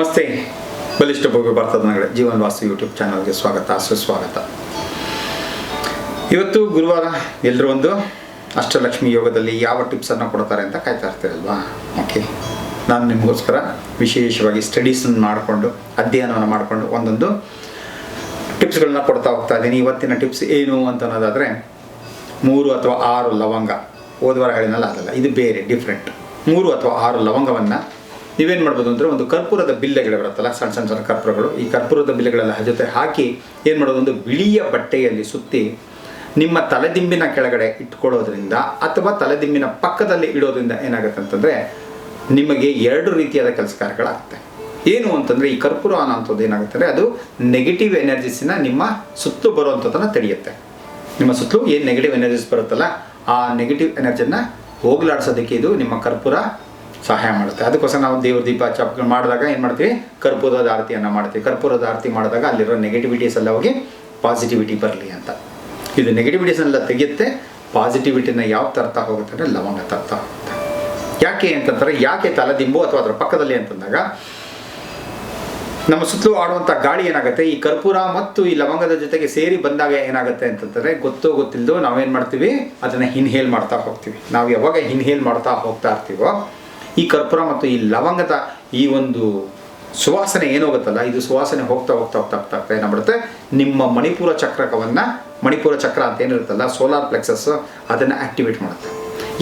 ನಮಸ್ತೆ. ಬಲಿಷ್ಠ ಭೋಗಿ ಭಾರತದ ನಗರ ಜೀವನ ಯೂಟ್ಯೂಬ್ ಚಾನಲ್ಗೆ ಸ್ವಾಗತ, ಸುಸ್ವಾಗತ. ಇವತ್ತು ಗುರುವಾರ ಎಲ್ಲರೂ ಒಂದು ಅಷ್ಟಲಕ್ಷ್ಮಿ ಯೋಗದಲ್ಲಿ ಯಾವ ಟಿಪ್ಸನ್ನು ಕೊಡ್ತಾರೆ ಅಂತ ಕಾಯ್ತಾ ಇರ್ತೀರಲ್ವಾ ಓಕೆ. ನಾನು ನಿಮಗೋಸ್ಕರ ವಿಶೇಷವಾಗಿ ಸ್ಟಡೀಸನ್ನು ಮಾಡಿಕೊಂಡು, ಅಧ್ಯಯನವನ್ನು ಮಾಡಿಕೊಂಡು ಒಂದೊಂದು ಟಿಪ್ಸ್ಗಳನ್ನ ಕೊಡ್ತಾ ಹೋಗ್ತಾ ಇದ್ದೀನಿ. ಇವತ್ತಿನ ಟಿಪ್ಸ್ ಏನು ಅಂತ ಅನ್ನೋದಾದರೆ, ಮೂರು ಅಥವಾ ಆರು ಲವಂಗ. ಹೋದ್ವಾರ ಹೇಳಿನಲ್ಲ ಅದಲ್ಲ. ಇದು ಬೇರೆ ಡಿಫ್ರೆಂಟ್ ಮೂರು ಅಥವಾ ಆರು ಲವಂಗವನ್ನು ನೀವೇನು ಮಾಡ್ಬೋದು ಅಂದರೆ ಒಂದು ಕರ್ಪೂರದ ಬಿಲ್ಲೆಗಳು ಬರುತ್ತಲ್ಲ, ಸಣ್ಣ ಸಣ್ಣ ಸಣ್ಣ ಕರ್ಪೂರಗಳು. ಈ ಕರ್ಪೂರದ ಬಿಲ್ಲೆಗಳೆಲ್ಲ ಜೊತೆ ಹಾಕಿ ಏನು ಮಾಡೋದು, ಒಂದು ಬಿಳಿಯ ಬಟ್ಟೆಯಲ್ಲಿ ಸುತ್ತಿ ನಿಮ್ಮ ತಲೆದಿಂಬಿನ ಕೆಳಗಡೆ ಇಟ್ಕೊಳ್ಳೋದ್ರಿಂದ ಅಥವಾ ತಲೆದಿಂಬಿನ ಪಕ್ಕದಲ್ಲಿ ಇಡೋದ್ರಿಂದ ಏನಾಗುತ್ತೆ ಅಂತಂದರೆ ನಿಮಗೆ ಎರಡು ರೀತಿಯಾದ ಕೆಲಸ ಕಾರ್ಯಗಳಾಗುತ್ತೆ ಏನು ಅಂತಂದರೆ ಈ ಕರ್ಪೂರ ಅನ್ನೋಂಥದ್ದು ಏನಾಗುತ್ತೆ ಅಂದರೆ ಅದು ನೆಗೆಟಿವ್ ಎನರ್ಜಿಸಿನ ನಿಮ್ಮ ಸುತ್ತಲೂ ಬರುವಂಥದ್ದನ್ನು ತಡೆಯುತ್ತೆ. ನಿಮ್ಮ ಸುತ್ತಲೂ ಏನು ನೆಗೆಟಿವ್ ಎನರ್ಜೀಸ್ ಬರುತ್ತಲ್ಲ, ಆ ನೆಗೆಟಿವ್ ಎನರ್ಜಿನ ಹೋಗಲಾಡಿಸೋದಕ್ಕೆ ಇದು ನಿಮ್ಮ ಕರ್ಪೂರ ಸಹಾಯ ಮಾಡುತ್ತೆ. ಅದಕ್ಕೋಸ್ಕರ ನಾವು ದೇವ್ರ ದೀಪ ಚಾಪ್ಗಳು ಮಾಡಿದಾಗ ಏನು ಮಾಡ್ತೀವಿ? ಕರ್ಪೂರದ ಆರತಿಯನ್ನು ಮಾಡ್ತೀವಿ. ಕರ್ಪೂರದ ಆರತಿ ಮಾಡಿದಾಗ ಅಲ್ಲಿರೋ ನೆಗೆಟಿವಿಟೀಸ್ ಎಲ್ಲ ಹೋಗಿ ಪಾಸಿಟಿವಿಟಿ ಬರಲಿ ಅಂತ. ಇದು ನೆಗೆಟಿವಿಟೀಸನ್ನೆಲ್ಲ ತೆಗೆಯುತ್ತೆ. ಪಾಸಿಟಿವಿಟಿನ ಯಾವ ತರ್ತಾ ಹೋಗುತ್ತೆ ಅಂದರೆ ಲವಂಗ ತರ್ತಾ ಹೋಗುತ್ತೆ. ಯಾಕೆ ಅಂತಂದ್ರೆ ಯಾಕೆ ತಲೆದಿಂಬು ಅಥವಾ ಅದರ ಪಕ್ಕದಲ್ಲಿ ಅಂತಂದಾಗ ನಮ್ಮ ಸುತ್ತಲೂ ಆಡುವಂಥ ಗಾಳಿ ಏನಾಗುತ್ತೆ? ಈ ಕರ್ಪೂರ ಮತ್ತು ಈ ಲವಂಗದ ಜೊತೆಗೆ ಸೇರಿ ಬಂದಾಗ ಏನಾಗುತ್ತೆ ಅಂತಂದರೆ ಗೊತ್ತೋ ಗೊತ್ತಿಲ್ಲದೋ ನಾವೇನು ಮಾಡ್ತೀವಿ? ಅದನ್ನು ಇನ್ಹೇಲ್ ಮಾಡ್ತಾ ಹೋಗ್ತೀವಿ. ನಾವು ಯಾವಾಗ ಇನ್ಹೇಲ್ ಮಾಡ್ತಾ ಹೋಗ್ತಾ ಇರ್ತೀವೋ ಈ ಕರ್ಪೂರ ಮತ್ತು ಈ ಲವಂಗದ ಈ ಒಂದು ಸುವಾಸನೆ ಏನೋಗುತ್ತಲ್ಲ ಇದು ಸುವಾಸನೆ ಹೋಗ್ತಾ ಹೋಗ್ತಾ ಹೋಗ್ತಾ ಹೋಗ್ತಾ ಹೋಗ್ತಾ ಏನಾಗ್ಬಿಡುತ್ತೆ? ನಿಮ್ಮ ಮಣಿಪುರ ಚಕ್ರಕವನ್ನು, ಮಣಿಪುರ ಚಕ್ರ ಅಂತ ಏನಿರುತ್ತಲ್ಲ ಸೋಲಾರ್ ಪ್ಲೆಕ್ಸಸ್ ಅದನ್ನು ಆಕ್ಟಿವೇಟ್ ಮಾಡುತ್ತೆ.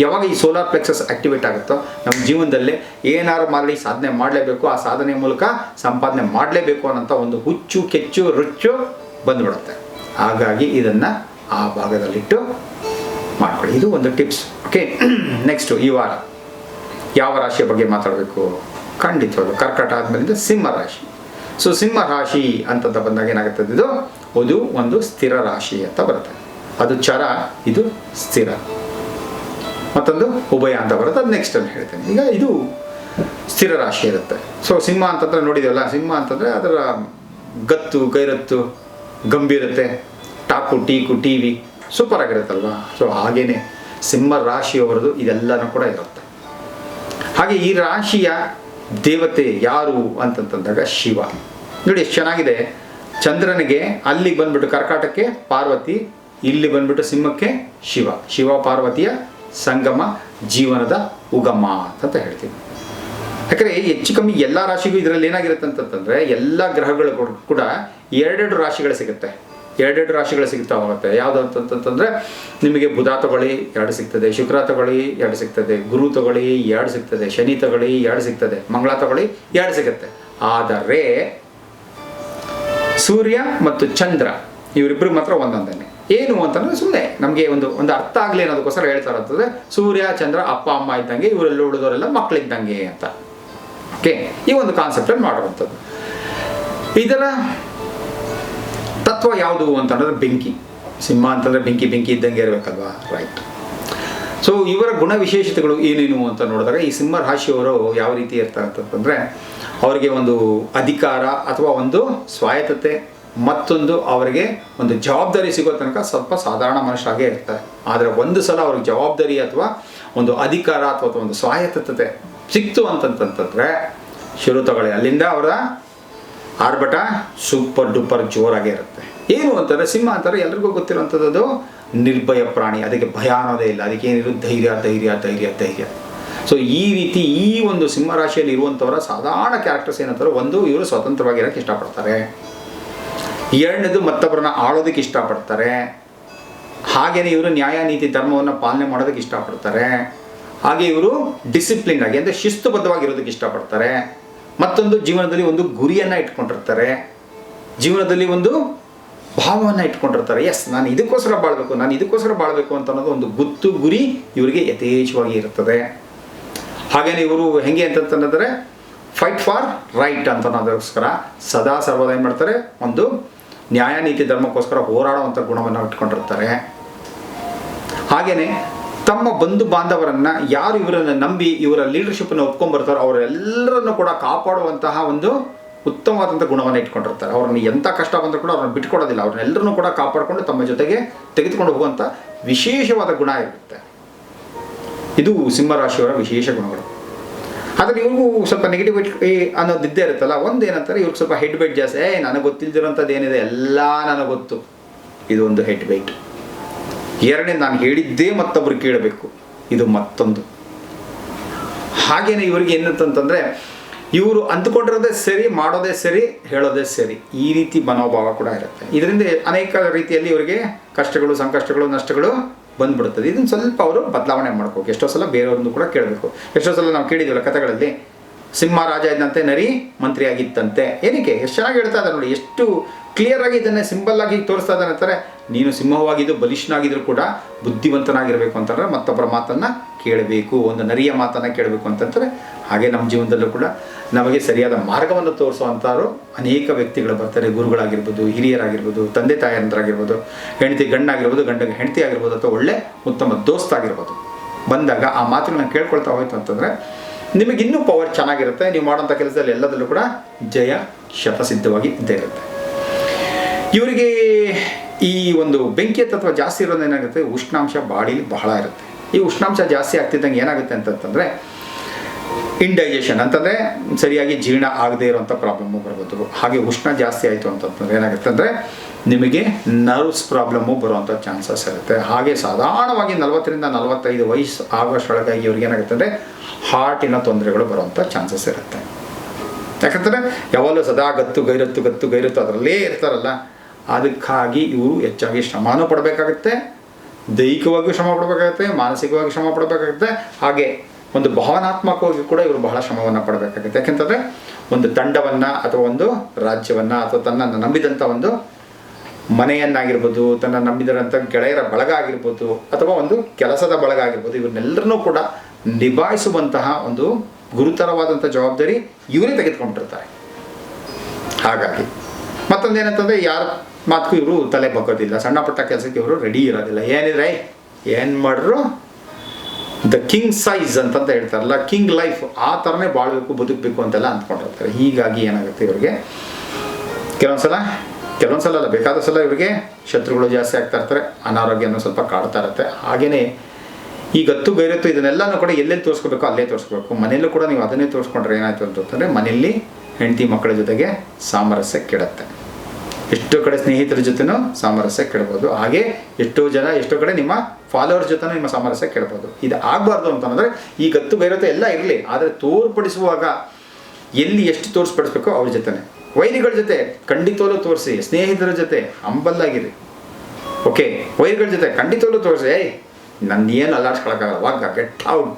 ಯಾವಾಗ ಈ ಸೋಲಾರ್ ಪ್ಲೆಕ್ಸಸ್ ಆಕ್ಟಿವೇಟ್ ಆಗುತ್ತೋ, ನಮ್ಮ ಜೀವನದಲ್ಲಿ ಏನಾರು ಮಾಡಿ ಸಾಧನೆ ಮಾಡಲೇಬೇಕು, ಆ ಸಾಧನೆ ಮೂಲಕ ಸಂಪಾದನೆ ಮಾಡಲೇಬೇಕು ಅನ್ನೋಂಥ ಒಂದು ಹುಚ್ಚು, ಕೆಚ್ಚು, ರುಚ್ಚು ಬಂದ್ಬಿಡುತ್ತೆ. ಹಾಗಾಗಿ ಇದನ್ನು ಆ ಭಾಗದಲ್ಲಿಟ್ಟು ಮಾಡ್ಕೊಳ್ಳಿ. ಇದು ಒಂದು ಟಿಪ್ಸ್ ಓಕೆ ನೆಕ್ಸ್ಟು ಈ ವಾರ. ಯಾವ ರಾಶಿಯ ಬಗ್ಗೆ ಮಾತಾಡಬೇಕು? ಖಂಡಿತವಾಗ್ಲು ಕರ್ಕಟ ಆದ್ಮೇಲಿಂದ ಸಿಂಹ ರಾಶಿ. ಸೊ ಸಿಂಹ ರಾಶಿ ಅಂತಂತ ಬಂದಾಗ ಏನಾಗುತ್ತೆ? ಇದು ಅದು ಒಂದು ಸ್ಥಿರ ರಾಶಿ ಅಂತ ಬರುತ್ತೆ. ಅದು ಚರ, ಇದು ಸ್ಥಿರ. ಮತ್ತೊಂದು ಉಭಯ ಅಂತ ಬರುತ್ತೆ. ಅದು ನೆಕ್ಸ್ಟ್ ಅಲ್ಲಿ ಹೇಳ್ತೇನೆ. ಈಗ ಇದು ಸ್ಥಿರ ರಾಶಿ ಇರುತ್ತೆ. ಸೊ ಸಿಂಹ ಅಂತಂದ್ರೆ ನೋಡಿದೆವಲ್ಲ ಸಿಂಹ ಅಂತಂದ್ರೆ ಅದರ ಗತ್ತು, ಗೈರತ್ತು, ಗಂಭೀರತೆ, ಟಾಕು, ಟೀಕು, ಟಿ ವಿ ಸೂಪರ್ ಆಗಿರುತ್ತಲ್ವಾ? ಸೊ ಹಾಗೇನೆ ಸಿಂಹ ರಾಶಿಯವರದು ಇದೆಲ್ಲನೂ ಕೂಡ ಇರುತ್ತೆ. ಹಾಗೆ ಈ ರಾಶಿಯ ದೇವತೆ ಯಾರು ಅಂತಂತಂದಾಗ ಶಿವ. ನೋಡಿ ಎಷ್ಟು ಚೆನ್ನಾಗಿದೆ. ಚಂದ್ರನಿಗೆ ಅಲ್ಲಿಗೆ ಬಂದ್ಬಿಟ್ಟು ಕರ್ಕಾಟಕ್ಕೆ ಪಾರ್ವತಿ, ಇಲ್ಲಿ ಬಂದ್ಬಿಟ್ಟು ಸಿಂಹಕ್ಕೆ ಶಿವ. ಶಿವ, ಪಾರ್ವತಿಯ ಸಂಗಮ, ಜೀವನದ ಉಗಮ ಅಂತ ಹೇಳ್ತೀವಿ. ಯಾಕಂದರೆ ಹೆಚ್ಚು ಕಮ್ಮಿ ಎಲ್ಲ ರಾಶಿಗೂ ಇದರಲ್ಲಿ ಏನಾಗಿರುತ್ತೆ ಅಂತಂತಂದರೆ ಎಲ್ಲ ಗ್ರಹಗಳು ಕೂಡ- ಎರಡೆರಡು ರಾಶಿಗಳು ಸಿಗುತ್ತೆ. ಎರಡೆರಡು ರಾಶಿಗಳು ಸಿಗ್ತಾ ಹೋಗುತ್ತೆ ಯಾವ್ದು ಅಂತಂತಂದರೆ ನಿಮಗೆ ಬುಧ ತಗೊಳ್ಳಿ, ಎರಡು ಸಿಗ್ತದೆ. ಶುಕ್ರ ತಗೊಳ್ಳಿ, ಎರಡು ಸಿಗ್ತದೆ. ಗುರು ತಗೊಳ್ಳಿ, ಎರಡು ಸಿಗ್ತದೆ. ಶನಿ ತಗೊಳ್ಳಿ, ಎರಡು ಸಿಗ್ತದೆ. ಮಂಗಳ ತಗೊಳ್ಳಿ, ಎರಡು ಸಿಗುತ್ತೆ. ಆದರೆ, ಸೂರ್ಯ ಮತ್ತು ಚಂದ್ರ ಇವರಿಬ್ಬರು ಮಾತ್ರ ಒಂದೊಂದನ್ನೇ. ಏನು ಅಂತಂದ್ರೆ ಸುಮ್ಮನೆ ನಮಗೆ ಒಂದು ಒಂದು ಅರ್ಥ ಆಗಲಿ ಅನ್ನೋದಕ್ಕೋಸ್ಕರ ಹೇಳ್ತಾ ಇರ್ತದೆ ಸೂರ್ಯ, ಚಂದ್ರ, ಅಪ್ಪ, ಅಮ್ಮ ಇದ್ದಂಗೆ ಇವರೆಲ್ಲ ಉಳಿದವರೆಲ್ಲ ಮಕ್ಕಳಿದ್ದಂಗೆ ಅಂತ. ಓಕೆ ಈ ಒಂದು ಕಾನ್ಸೆಪ್ಟಲ್ಲಿ ಮಾಡುವಂಥದ್ದು ಇದರ ತತ್ವ ಯಾವುದು ಅಂತಂದ್ರೆ ಬೆಂಕಿ. ಸಿಂಹ ಅಂತಂದ್ರೆ ಬೆಂಕಿ ಬೆಂಕಿ ಇದ್ದಂಗೆ ಇರಬೇಕಲ್ವಾ? ರೈಟ್ ಸೊ ಇವರ ಗುಣ ವಿಶೇಷತೆಗಳು ಏನೇನು ಅಂತ ನೋಡಿದಾಗ ಈ ಸಿಂಹ ರಾಶಿಯವರು ಯಾವ ರೀತಿ ಇರ್ತಾರೆ ಅಂತಂದ್ರೆ ಅವರಿಗೆ ಒಂದು ಅಧಿಕಾರ ಅಥವಾ ಒಂದು ಸ್ವಾಯತ್ತತೆ, ಮತ್ತೊಂದು ಅವರಿಗೆ ಒಂದು ಜವಾಬ್ದಾರಿ ಸಿಗೋ ತನಕ ಸ್ವಲ್ಪ ಸಾಧಾರಣ ಮನುಷ್ಯರಾಗೇ ಇರ್ತಾರೆ. ಆದರೆ ಒಂದು ಸಲ ಅವ್ರಿಗೆ ಜವಾಬ್ದಾರಿ ಅಥವಾ ಒಂದು ಅಧಿಕಾರ ಅಥವಾ ಒಂದು ಸ್ವಾಯತ್ತತೆ ಸಿಕ್ತು ಅಂತಂತಂದ್ರೆ ಶುರು ತಗೊಳ್ಳಿ ಅಲ್ಲಿಂದ ಅವರ ಆರ್ಭಟ ಸೂಪರ್ ಡೂಪರ್ ಜೋರಾಗೇ ಇರುತ್ತೆ. ಏನು ಅಂತಾರೆ ಸಿಂಹ ಅಂತಾರೆ ಎಲ್ರಿಗೂ ಗೊತ್ತಿರೋಂಥದ್ದು ನಿರ್ಭಯ ಪ್ರಾಣಿ, ಅದಕ್ಕೆ ಭಯ ಅನ್ನೋದೇ ಇಲ್ಲ, ಅದಕ್ಕೆ ಏನಿರು ಧೈರ್ಯ ಧೈರ್ಯ ಧೈರ್ಯ ಧೈರ್ಯ. ಸೊ ಈ ರೀತಿ ಈ ಒಂದು ಸಿಂಹ ರಾಶಿಯಲ್ಲಿ ಇರುವಂಥವರ ಸಾಧಾರಣ ಕ್ಯಾರೆಕ್ಟರ್ಸ್ ಏನಂತಾರೆ, ಒಂದು ಇವರು ಸ್ವತಂತ್ರವಾಗಿ ಸ್ವತಂತ್ರವಾಗಿರೋಕ್ಕೆ ಇಷ್ಟಪಡ್ತಾರೆ. ಎರಡನೇದು ಮತ್ತೊಬ್ಬರನ್ನ ಆಳೋದಕ್ಕೆ ಇಷ್ಟಪಡ್ತಾರೆ. ಹಾಗೆಯೇ ಇವರು ನ್ಯಾಯ, ನೀತಿ, ಧರ್ಮವನ್ನು ಪಾಲನೆ ಮಾಡೋದಕ್ಕೆ ಇಷ್ಟಪಡ್ತಾರೆ. ಹಾಗೆ ಇವರು ಡಿಸಿಪ್ಲಿನ್ ಆಗಿ, ಅಂದರೆ ಶಿಸ್ತುಬದ್ಧವಾಗಿರೋದಕ್ಕೆ ಇಷ್ಟಪಡ್ತಾರೆ. ಮತ್ತೊಂದು ಜೀವನದಲ್ಲಿ ಒಂದು ಗುರಿಯನ್ನು ಇಟ್ಕೊಂಡಿರ್ತಾರೆ. ಜೀವನದಲ್ಲಿ ಒಂದು ಭಾವವನ್ನು ಇಟ್ಕೊಂಡಿರ್ತಾರೆ. ಎಸ್ ನಾನು ಇದಕ್ಕೋಸ್ಕರ ಬಾಳಬೇಕು, ನಾನು ಇದಕ್ಕೋಸ್ಕರ ಬಾಳ್ಬೇಕು ಅಂತ ಅನ್ನೋದು ಒಂದು ಗುತ್ತು ಗುರಿ ಇವರಿಗೆ ಯಥೇಚ್ಛವಾಗಿ ಇರ್ತದೆ. ಹಾಗೇನೆ ಇವರು ಹೆಂಗೆ ಅಂತಂತಂದರೆ ಫೈಟ್ ಫಾರ್ ರೈಟ್ ಅಂತ ಅನ್ನೋದಕ್ಕೋಸ್ಕರ ಸದಾ ಸರ್ವದಾ ಏನು ಮಾಡ್ತಾರೆ, ಒಂದು ನ್ಯಾಯ, ನೀತಿ, ಧರ್ಮಕ್ಕೋಸ್ಕರ ಹೋರಾಡುವಂಥ ಗುಣವನ್ನು ಇಟ್ಕೊಂಡಿರ್ತಾರೆ. ಹಾಗೇನೆ ತಮ್ಮ ಬಂಧು ಬಾಂಧವರನ್ನ ಯಾರು ಇವರನ್ನು ನಂಬಿ ಇವರ ಲೀಡರ್ಶಿಪ್ಪನ್ನು ಒಪ್ಕೊಂಡ್ಬರ್ತಾರೋ ಅವರೆಲ್ಲರನ್ನು ಕೂಡ ಕಾಪಾಡುವಂತಹ ಒಂದು ಉತ್ತಮವಾದಂಥ ಗುಣವನ್ನು ಇಟ್ಕೊಂಡಿರ್ತಾರೆ. ಅವ್ರನ್ನ ಎಂಥ ಕಷ್ಟ ಬಂದರೂ ಕೂಡ ಅವ್ರನ್ನ ಬಿಟ್ಕೊಡೋದಿಲ್ಲ. ಅವ್ರನ್ನೆಲ್ಲರನ್ನೂ ಕೂಡ ಕಾಪಾಡಿಕೊಂಡು ತಮ್ಮ ಜೊತೆಗೆ ತೆಗೆದುಕೊಂಡು ಹೋಗುವಂಥ ವಿಶೇಷವಾದ ಗುಣ ಇರುತ್ತೆ. ಇದು ಸಿಂಹರಾಶಿಯವರ ವಿಶೇಷ ಗುಣಗಳು. ಆದರೆ ಇವ್ರಿಗೂ ಸ್ವಲ್ಪ ನೆಗೆಟಿವ್ ಅನ್ನೋದು ಇದ್ದೇ ಇರುತ್ತಲ್ಲ, ಒಂದು ಏನಂತಾರೆ, ಇವ್ರಿಗೆ ಸ್ವಲ್ಪ ಹೆಡ್ ವೆಯ್ಟ್ ಜಾಸ್ತಿ. ಏ ನನಗೆ ಗೊತ್ತಿಲ್ದಿರೋಂಥದ್ದು ಏನಿದೆ? ಎಲ್ಲ ನನಗೆ ಗೊತ್ತು. ಇದು ಒಂದು ಹೆಡ್ ವೆಯ್ಟ್ ಎರಡನೇ ನಾನು ಹೇಳಿದ್ದೇ ಮತ್ತೊಬ್ರು ಕೇಳಬೇಕು. ಇದು ಮತ್ತೊಂದು. ಹಾಗೇನೆ ಇವರಿಗೆ ಏನಂತಂತಂದ್ರೆ, ಇವರು ಅಂದ್ಕೊಂಡಿರೋದೇ ಸರಿ, ಮಾಡೋದೇ ಸರಿ, ಹೇಳೋದೇ ಸರಿ. ಈ ರೀತಿ ಮನೋಭಾವ ಕೂಡ ಇರುತ್ತೆ. ಇದರಿಂದ ಅನೇಕ ರೀತಿಯಲ್ಲಿ ಇವರಿಗೆ ಕಷ್ಟಗಳು, ಸಂಕಷ್ಟಗಳು, ನಷ್ಟಗಳು ಬಂದ್ಬಿಡುತ್ತದೆ. ಇದನ್ನು ಸ್ವಲ್ಪ ಅವರು ಬದಲಾವಣೆ ಮಾಡ್ಕೋಬೇಕು. ಎಷ್ಟೋ ಸಲ ಬೇರೆಯವ್ರನ್ನು ಕೂಡ ಕೇಳಬೇಕು. ಎಷ್ಟೋ ಸಲ ನಾವು ಕೇಳಿದ್ದೀವಲ್ಲ ಕಥೆಗಳಲ್ಲಿ ಸಿಂಹ ರಾಜ ಇದ್ದಂತೆ ನರಿ ಮಂತ್ರಿಯಾಗಿತ್ತಂತೆ. ಏನಕ್ಕೆ? ಎಷ್ಟು ಚೆನ್ನಾಗಿ ಹೇಳ್ತಾ ಇದ್ದಾರೆ ನೋಡಿ, ಎಷ್ಟು ಕ್ಲಿಯರ್ ಆಗಿ ಇದನ್ನೇ ಸಿಂಬಲ್ ಆಗಿ ತೋರಿಸ್ತಾ ಇದ್ದಾನೆ ಅಂತಾರೆ, ನೀನು ಸಿಂಹವಾಗಿದ್ದು ಬಲಿಷ್ಠನಾಗಿದ್ರು ಕೂಡ ಬುದ್ಧಿವಂತನಾಗಿರಬೇಕು ಅಂತಂದ್ರೆ ಮತ್ತೊಬ್ಬರ ಮಾತನ್ನ ಕೇಳಬೇಕು, ಒಂದು ನರಿಯ ಮಾತನ್ನ ಕೇಳಬೇಕು ಅಂತಂದ್ರೆ ಹಾಗೆ ನಮ್ಮ ಜೀವನದಲ್ಲೂ ಕೂಡ ನಮಗೆ ಸರಿಯಾದ ಮಾರ್ಗವನ್ನು ತೋರಿಸುವಂಥವ್ರು ಅನೇಕ ವ್ಯಕ್ತಿಗಳು ಬರ್ತಾರೆ, ಗುರುಗಳಾಗಿರ್ಬೋದು, ಹಿರಿಯರಾಗಿರ್ಬೋದು, ತಂದೆ ತಾಯಂದ್ರಾಗಿರ್ಬೋದು ಹೆಂಡತಿ ಗಂಡಾಗಿರ್ಬೋದು, ಗಂಡಗೆ ಹೆಂಡತಿ ಆಗಿರ್ಬೋದು ಅಥವಾ ಒಳ್ಳೆ ಉತ್ತಮ ದೋಸ್ತಾಗಿರ್ಬೋದು. ಬಂದಾಗ ಆ ಮಾತುಗಳನ್ನ ಕೇಳ್ಕೊಳ್ತಾ ಹೋಯ್ತು ಅಂತಂದ್ರೆ ನಿಮಗೆ ಇನ್ನೂ ಪವರ್ ಚೆನ್ನಾಗಿರುತ್ತೆ. ನೀವು ಮಾಡೋಂಥ ಕೆಲಸದಲ್ಲಿ ಎಲ್ಲದಲ್ಲೂ ಕೂಡ ಜಯ ಶತಸಿದ್ಧವಾಗಿ ಇದ್ದೇ ಇರುತ್ತೆ ಇವರಿಗೆ ಈ ಒಂದು ಬೆಂಕಿ ತತ್ವ ಜಾಸ್ತಿ ಇರೋದು ಏನಾಗುತ್ತೆ? ಉಷ್ಣಾಂಶ ಬಾಡಿಲಿ ಬಹಳ ಇರುತ್ತೆ. ಈ ಉಷ್ಣಾಂಶ ಜಾಸ್ತಿ ಆಗ್ತಿದ್ದಂಗೆ ಏನಾಗುತ್ತೆ ಅಂತಂತಂದರೆ ಇಂಡೈಜೆಷನ್ ಅಂತಂದರೆ ಸರಿಯಾಗಿ ಜೀರ್ಣ ಆಗದೇ ಇರುವಂಥ ಪ್ರಾಬ್ಲಮ್ಮು ಬರ್ಬೋದು. ಹಾಗೆ ಉಷ್ಣ ಜಾಸ್ತಿ ಆಯಿತು ಅಂತಂತಂದ್ರೆ ಏನಾಗುತ್ತೆ ಅಂದರೆ ನಿಮಗೆ ನರ್ವ್ಸ್ ಪ್ರಾಬ್ಲಮ್ಮು ಬರುವಂಥ ಚಾನ್ಸಸ್ ಇರುತ್ತೆ. ಹಾಗೆ ಸಾಧಾರಣವಾಗಿ ನಲವತ್ತರಿಂದ ನಲವತ್ತೈದು ವಯಸ್ಸು ಆಗೋಷ್ಟೊಳಗಾಗಿ ಇವ್ರಿಗೆ ಏನಾಗುತ್ತೆ ಅಂದರೆ ಹಾರ್ಟಿನ ತೊಂದರೆಗಳು ಬರುವಂಥ ಚಾನ್ಸಸ್ ಇರುತ್ತೆ. ಯಾಕಂತಂದರೆ ಯಾವಾಗಲೂ ಸದಾ ಗತ್ತು, ಗೈರತ್ತು ಗತ್ತು, ಗೈರತ್ತು ಅದರಲ್ಲೇ ಇರ್ತಾರಲ್ಲ. ಅದಕ್ಕಾಗಿ ಇವರು ಹೆಚ್ಚಾಗಿ ಶ್ರಮನೂ ಪಡಬೇಕಾಗುತ್ತೆ, ದೈಹಿಕವಾಗಿಯೂ ಶ್ರಮ ಪಡಬೇಕಾಗುತ್ತೆ ಮಾನಸಿಕವಾಗಿ ಶ್ರಮ ಪಡಬೇಕಾಗುತ್ತೆ. ಹಾಗೆ ಒಂದು ಭಾವನಾತ್ಮಕವಾಗಿ ಕೂಡ ಇವರು ಬಹಳ ಶ್ರಮವನ್ನು ಪಡಬೇಕಾಗುತ್ತೆ. ಯಾಕೆಂತಂದರೆ ಒಂದು ತಂಡವನ್ನು ಅಥವಾ ಒಂದು ರಾಜ್ಯವನ್ನು ಅಥವಾ ತನ್ನನ್ನು ನಂಬಿದಂಥ ಒಂದು ಮನೆಯನ್ನಾಗಿರ್ಬೋದು, ತನ್ನ ನಂಬಿದರಂಥ ಗೆಳೆಯರ ಬಳಗ ಆಗಿರ್ಬೋದು ಅಥವಾ ಒಂದು ಕೆಲಸದ ಬಳಗ ಆಗಿರ್ಬೋದು ಇವನ್ನೆಲ್ಲರನ್ನೂ ಕೂಡ ನಿಭಾಯಿಸುವಂತಹ ಒಂದು ಗುರುತರವಾದಂಥ ಜವಾಬ್ದಾರಿ ಇವರೇ ತೆಗೆದುಕೊಂಡಿರ್ತಾರೆ. ಹಾಗಾಗಿ ಮತ್ತೊಂದೇನಂತಂದರೆ ಯಾರ ಮಾತಕ್ಕೂ ಇವರು ತಲೆ ಬಗ್ಗೋದಿಲ್ಲ. ಸಣ್ಣ ಪುಟ್ಟ ಕೆಲಸಕ್ಕೆ ಇವರು ರೆಡಿ ಇರೋದಿಲ್ಲ. ಏನಿದ್ರೆ ಏನು ಮಾಡ್ರು? ದ ಕಿಂಗ್ ಸೈಜ್ ಅಂತಂತ ಹೇಳ್ತಾರಲ್ಲ ಕಿಂಗ್ ಲೈಫ್ ಆ ಥರನೇ ಬಾಳ್ಬೇಕು, ಬದುಕಬೇಕು ಅಂತೆಲ್ಲ ಅಂದ್ಕೊಂಡಿರ್ತಾರೆ. ಹೀಗಾಗಿ ಏನಾಗುತ್ತೆ ಇವರಿಗೆ? ಕೆಲವೊಂದ್ಸಲ ಕೆಲವೊಂದ್ಸಲ ಅಲ್ಲ, ಬೇಕಾದ ಸಲ ಇವರಿಗೆ ಶತ್ರುಗಳು ಜಾಸ್ತಿ ಆಗ್ತಾ ಇರ್ತಾರೆ, ಅನಾರೋಗ್ಯನೂ ಸ್ವಲ್ಪ ಕಾಡ್ತಾ ಇರುತ್ತೆ. ಹಾಗೆಯೇ ಈ ಗತ್ತು ಬೇರೆತ್ತು ಇದನ್ನೆಲ್ಲನೂ ಕೂಡ ಎಲ್ಲೆಲ್ಲಿ ತೋರಿಸ್ಕೋಬೇಕು, ಅಲ್ಲೇ ತೋರಿಸ್ಕೋಬೇಕು. ಮನೆಯಲ್ಲೂ ಕೂಡ ನೀವು ಅದನ್ನೇ ತೋರಿಸ್ಕೊಂಡ್ರೆ ಏನಾಯ್ತು ಅಂತಂದರೆ ಮನೆಯಲ್ಲಿ ಹೆಂಡತಿ ಮಕ್ಕಳ ಜೊತೆಗೆ ಸಾಮರಸ್ಯ ಕೆಡುತ್ತೆ. ಎಷ್ಟೋ ಕಡೆ ಸ್ನೇಹಿತರ ಜೊತೆನೂ ಸಾಮರಸ್ಯ ಕೆಡ್ಬೋದು. ಹಾಗೆ ಎಷ್ಟೋ ಜನ, ಎಷ್ಟೋ ಕಡೆ ನಿಮ್ಮ ಫಾಲೋವರ್ ಜೊತೆನೂ ನಿಮ್ಮ ಸಾಮರಸ್ಯ ಕೆಡ್ಬೋದು. ಇದು ಆಗಬಾರ್ದು ಅಂತಂದರೆ ಈ ಗತ್ತು ಗೈರತ್ತು ಎಲ್ಲ ಇರಲಿ. ಆದರೆ ತೋರ್ಪಡಿಸುವಾಗ ಎಲ್ಲಿ ಎಷ್ಟು ತೋರಿಸ್ಪಡಿಸ್ಬೇಕೋ ಅವ್ರ ಜೊತೆನೆ. ವೈರಿಗಳ ಜೊತೆ ಖಂಡಿತವಲ್ಲೂ ತೋರಿಸಿ, ಸ್ನೇಹಿತರ ಜೊತೆ ಅಂಬಲ್ಲಾಗಿರಿ ಓಕೆ ವೈರಿಗಳ ಜೊತೆ ಖಂಡಿತವಲ್ಲೂ ತೋರಿಸಿ, ಏಯ್ ನನ್ನ ಏನು ಅಲ್ಲಾಡ್ಸ್ಕೊಳಕ್ಕಾಗಲ್ಲ, ವಾಗ ಗೆಟ್ ಔಟ್.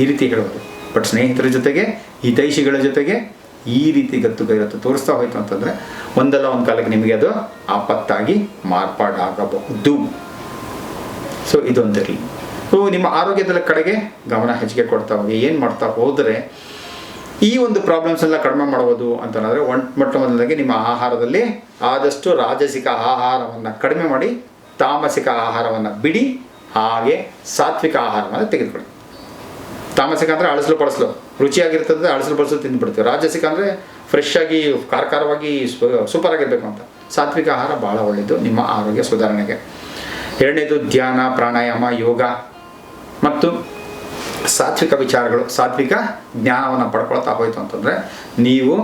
ಈ ರೀತಿ ಹೇಳೋದು. ಬಟ್ ಸ್ನೇಹಿತರ ಜೊತೆಗೆ, ಹಿತೈಷಿಗಳ ಜೊತೆಗೆ ಈ ರೀತಿ ಗತ್ತು ಗೈರತ್ತು ತೋರಿಸ್ತಾ ಹೋಯ್ತು ಅಂತಂದರೆ, ಒಂದಲ್ಲ ಒಂದು ಕಾಲಕ್ಕೆ ನಿಮಗೆ ಅದು ಆಪತ್ತಾಗಿ ಮಾರ್ಪಾಡಾಗಬಹುದು. ಸೊ ಇದೊಂದಿರಲಿ ಸೊ ನಿಮ್ಮ ಆರೋಗ್ಯದ ಕಡೆಗೆ ಗಮನ ಹೆಚ್ಚಿಗೆ ಕೊಡ್ತಾ ಹೋಗಿ, ಏನು ಮಾಡ್ತಾ ಹೋದರೆ ಈ ಒಂದು ಪ್ರಾಬ್ಲಮ್ಸ್ ಎಲ್ಲ ಕಡಿಮೆ ಮಾಡ್ಬೋದು ಅಂತಂದರೆ ಒನ್ ಮೊಟ್ಟ ಮೊದಲನೇದಾಗಿ ನಿಮ್ಮ ಆಹಾರದಲ್ಲಿ ಆದಷ್ಟು ರಾಜಸಿಕ ಆಹಾರವನ್ನು ಕಡಿಮೆ ಮಾಡಿ, ತಾಮಸಿಕ ಆಹಾರವನ್ನು ಬಿಡಿ, ಹಾಗೆ ಸಾತ್ವಿಕ ಆಹಾರವನ್ನು ತೆಗೆದುಕೊಳ್ಳಿ. ತಾಮಸಿಕ ಅಂದರೆ ಅಳಸಲು ಪಳಸಲು, ರುಚಿಯಾಗಿರ್ತದೆ ಅಳಸಲು ಪಳಸಲು ತಿಂದುಬಿಡ್ತೀವಿ. ರಾಜಸಿಕ ಅಂದರೆ ಫ್ರೆಶ್ ಆಗಿ, ಕಾರ್ಕಾರವಾಗಿ ಸೂಪರ್ ಆಗಿರಬೇಕು ಅಂತ. ಸಾತ್ವಿಕ ಆಹಾರ ಭಾಳ ಒಳ್ಳೆಯದು ನಿಮ್ಮ ಆರೋಗ್ಯ ಸುಧಾರಣೆಗೆ. ಎರಡನೇದು ಧ್ಯಾನ, ಪ್ರಾಣಾಯಾಮ, ಯೋಗ. ಮತ್ತು ಸಾತ್ವಿಕ ವಿಚಾರಗಳು, ಸಾತ್ವಿಕ ಜ್ಞಾನವನ್ನು ಪಡ್ಕೊಳ್ತಾ ಹೋಯ್ತು ಅಂತಂದರೆ ನೀವು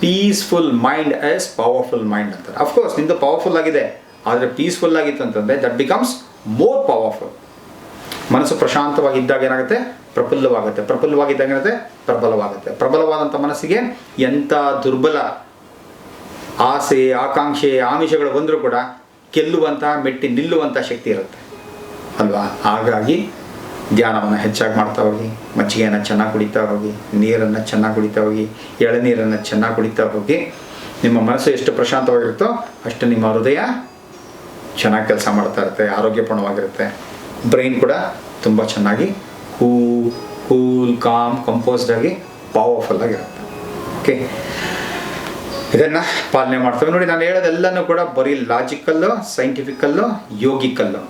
peaceful mind is powerful mind ಅಂತಾರೆ. ಅಫ್ಕೋರ್ಸ್ ನಿಮ್ಮದು ಪವರ್ಫುಲ್ ಆಗಿದೆ, ಆದರೆ ಪೀಸ್ಫುಲ್ ಆಗಿತ್ತು ಅಂತಂದರೆ ದಟ್ ಬಿಕಮ್ಸ್ ಮೋರ್ ಪವರ್ಫುಲ್ ಮನಸ್ಸು ಪ್ರಶಾಂತವಾಗಿದ್ದಾಗ ಏನಾಗುತ್ತೆ? ಪ್ರಫುಲ್ಲವಾಗುತ್ತೆ. ಪ್ರಫುಲ್ಲವಾಗಿದ್ದಾಗ ಏನಾಗುತ್ತೆ? ಪ್ರಬಲವಾಗುತ್ತೆ. ಪ್ರಬಲವಾದಂಥ ಮನಸ್ಸಿಗೆ ಎಂಥ ದುರ್ಬಲ ಆಸೆ, ಆಕಾಂಕ್ಷೆ, ಆಮಿಷಗಳು ಬಂದರೂ ಕೂಡ ಗೆಲ್ಲುವಂತಹ ಮೆಟ್ಟಿ ನಿಲ್ಲುವಂಥ ಶಕ್ತಿ ಇರುತ್ತೆ. ಅಲ್ವಾ? ಹಾಗಾಗಿ ಧ್ಯಾನವನ್ನು ಹೆಚ್ಚಾಗಿ ಮಾಡ್ತಾ ಹೋಗಿ, ಮಜ್ಜಿಗೆಯನ್ನು ಚೆನ್ನಾಗಿ ಕುಡಿತಾ ಹೋಗಿ, ನೀರನ್ನು ಚೆನ್ನಾಗಿ ಕುಡಿತಾ ಹೋಗಿ ಎಳನೀರನ್ನು ಚೆನ್ನಾಗಿ ಕುಡಿತಾ ಹೋಗಿ, ನಿಮ್ಮ ಮನಸ್ಸು ಎಷ್ಟು ಪ್ರಶಾಂತವಾಗಿರುತ್ತೋ ಅಷ್ಟು ನಿಮ್ಮ ಹೃದಯ ಚೆನ್ನಾಗಿ ಕೆಲಸ ಮಾಡ್ತಾ ಇರುತ್ತೆ, ಆರೋಗ್ಯಪೂರ್ಣವಾಗಿರುತ್ತೆ. ಬ್ರೈನ್ ಕೂಡ ತುಂಬ ಚೆನ್ನಾಗಿ ಕೂ ಕೂಲ್ ಕಾಮ್ ಪವರ್ಫುಲ್ ಆಗಿರುತ್ತೆ. ಓಕೆ ಇದನ್ನು ಪಾಲನೆ ಮಾಡ್ತೇವೆ. ನೋಡಿ, ನಾನು ಹೇಳೋದೆಲ್ಲನೂ ಕೂಡ ಬರೀ ಲಾಜಿಕಲ್ಲು ಸೈಂಟಿಫಿಕಲ್ಲು ಯೋಗಿಕಲ್ಲು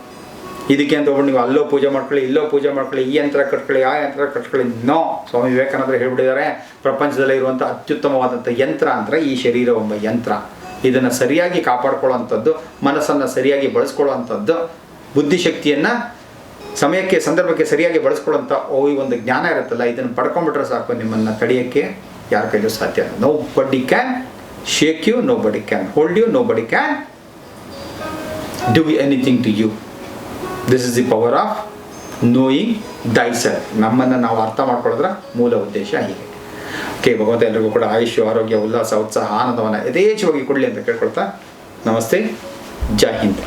ಇದಕ್ಕೆ ಅಂತ ಒಬ್ಬರು ನೀವು ಅಲ್ಲೋ ಪೂಜೆ ಮಾಡ್ಕೊಳ್ಳಿ, ಇಲ್ಲೋ ಪೂಜೆ ಮಾಡ್ಕೊಳ್ಳಿ, ಈ ಯಂತ್ರ ಕಟ್ಕೊಳ್ಳಿ, ಆ ಯಂತ್ರ ಕಟ್ಕೊಳ್ಳಿ. ನೋ. ಸ್ವಾಮಿ ವಿವೇಕಾನಂದರು ಹೇಳ್ಬಿಟ್ಟಿದ್ದಾರೆ, ಪ್ರಪಂಚದಲ್ಲಿ ಇರುವಂಥ ಅತ್ಯುತ್ತಮವಾದಂಥ ಯಂತ್ರ ಅಂದರೆ ಈ ಶರೀರ ಒಂಬ ಯಂತ್ರ. ಇದನ್ನು ಸರಿಯಾಗಿ ಕಾಪಾಡ್ಕೊಳ್ಳೋವಂಥದ್ದು, ಮನಸ್ಸನ್ನು ಸರಿಯಾಗಿ ಬಳಸ್ಕೊಳ್ಳುವಂಥದ್ದು, ಬುದ್ಧಿಶಕ್ತಿಯನ್ನು ಸಮಯಕ್ಕೆ, ಸಂದರ್ಭಕ್ಕೆ ಸರಿಯಾಗಿ ಬಳಸ್ಕೊಳ್ಳೋಂಥ ಓ ಈ ಒಂದು ಜ್ಞಾನ ಇರುತ್ತಲ್ಲ, ಇದನ್ನು ಪಡ್ಕೊಂಡ್ಬಿಟ್ರೆ ಸಾಕು ನಿಮ್ಮನ್ನು ತಡೆಯೋಕ್ಕೆ ಯಾರ ಕೈಲೂ ಸಾಧ್ಯ nobody can shake you nobody can hold you nobody can do anything to you this is the power of knowing thyself ನಮ್ಮನ್ನು ನಾವು ಅರ್ಥ ಮಾಡ್ಕೊಳ್ಳೋದ್ರ ಮೂಲ ಉದ್ದೇಶ ಹೀಗೆ. ಓಕೆ ಭಗವಂತ ಎಲ್ರಿಗೂ ಕೂಡ ಆಯುಷ್ಯ, ಆರೋಗ್ಯ, ಉಲ್ಲಾಸ, ಉತ್ಸಾಹ, ಆನಂದವನ್ನು ಯಥೇಚ್ಛವಾಗಿ ಕೊಡಲಿ ಅಂತ ಕೇಳ್ಕೊಳ್ತಾ ನಮಸ್ತೆ. ಜೈ ಹಿಂದ್.